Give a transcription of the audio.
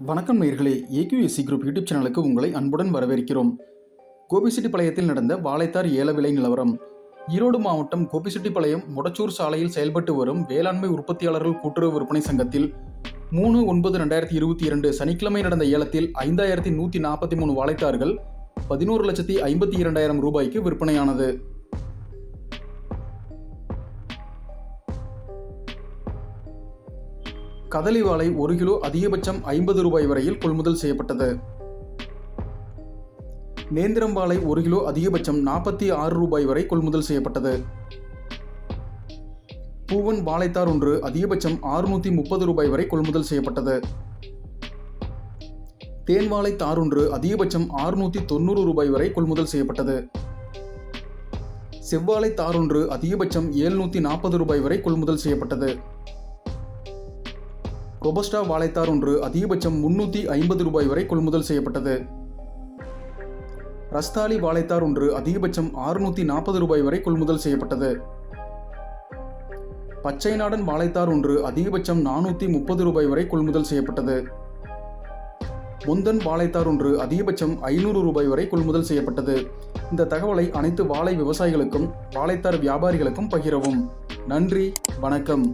வணக்கம் நேர்களே AQSC group YouTube சேனலுக்கு உங்களை அன்புடன் வரவேற்கிறோம். கோபிச்செட்டிப்பாளையத்தில் நடந்த வாழைத்தார் ஏல விலை நிலவரம். ஈரோடு மாவட்டம் கோபிச்செட்டிப்பாளையம் முடச்சூர் சாலையில் செயல்பட்டு வரும் வேளாண்மை உற்பத்தியாளர்கள் கூட்டுறவு விற்பனை சங்கத்தில் மூணு ஒன்பது ரெண்டாயிரத்தி இருபத்தி இரண்டு சனிக்கிழமை நடந்த ஏலத்தில் ஐந்தாயிரத்தி நூற்றி நாற்பத்தி மூணு வாழைத்தார்கள் பதினோரு லட்சத்தி ஐம்பத்தி இரண்டாயிரம் ரூபாய்க்கு விற்பனையானது. கதலி வாழை ஒரு கிலோ அதிகபட்சம் ஐம்பது ரூபாய் வரையில் கொள்முதல் செய்யப்பட்டது. நேந்திரம் வாழை ஒரு கிலோ அதிகபட்சம் நாற்பத்தி ஆறு ரூபாய் வரை கொள்முதல் செய்யப்பட்டது. பூவன் வாழைத்தார் ஒன்று அதிகபட்சம் ஆறுநூற்றி முப்பது ரூபாய் வரை கொள்முதல் செய்யப்பட்டது. தேன் வாழை தார் ஒன்று அதிகபட்சம் ஆறுநூற்றி தொண்ணூறு ரூபாய் வரை கொள்முதல் செய்யப்பட்டது. செவ்வாழை தார் ஒன்று அதிகபட்சம் ஏழ்நூற்றி நாற்பது ரூபாய் வரை கொள்முதல் செய்யப்பட்டது. ரொபஸ்டா வாழைத்தார் ஒன்று அதிகபட்சம் முன்னூற்றி ஐம்பது ரூபாய் வரை கொள்முதல் செய்யப்பட்டது. ரஸ்தாலி வாழைத்தார் ஒன்று அதிகபட்சம் ஆறுநூற்றி நாற்பது ரூபாய் வரை கொள்முதல் செய்யப்பட்டது. பச்சை நாடன் வாழைத்தார் ஒன்று அதிகபட்சம் நானூற்றி முப்பது ரூபாய் வரை கொள்முதல் செய்யப்பட்டது. முந்தன் வாழைத்தார் ஒன்று அதிகபட்சம் ஐநூறு ரூபாய் வரை கொள்முதல் செய்யப்பட்டது. இந்த தகவலை அனைத்து வாழை விவசாயிகளுக்கும் வாழைத்தார் வியாபாரிகளுக்கும் பகிரவும். நன்றி வணக்கம்.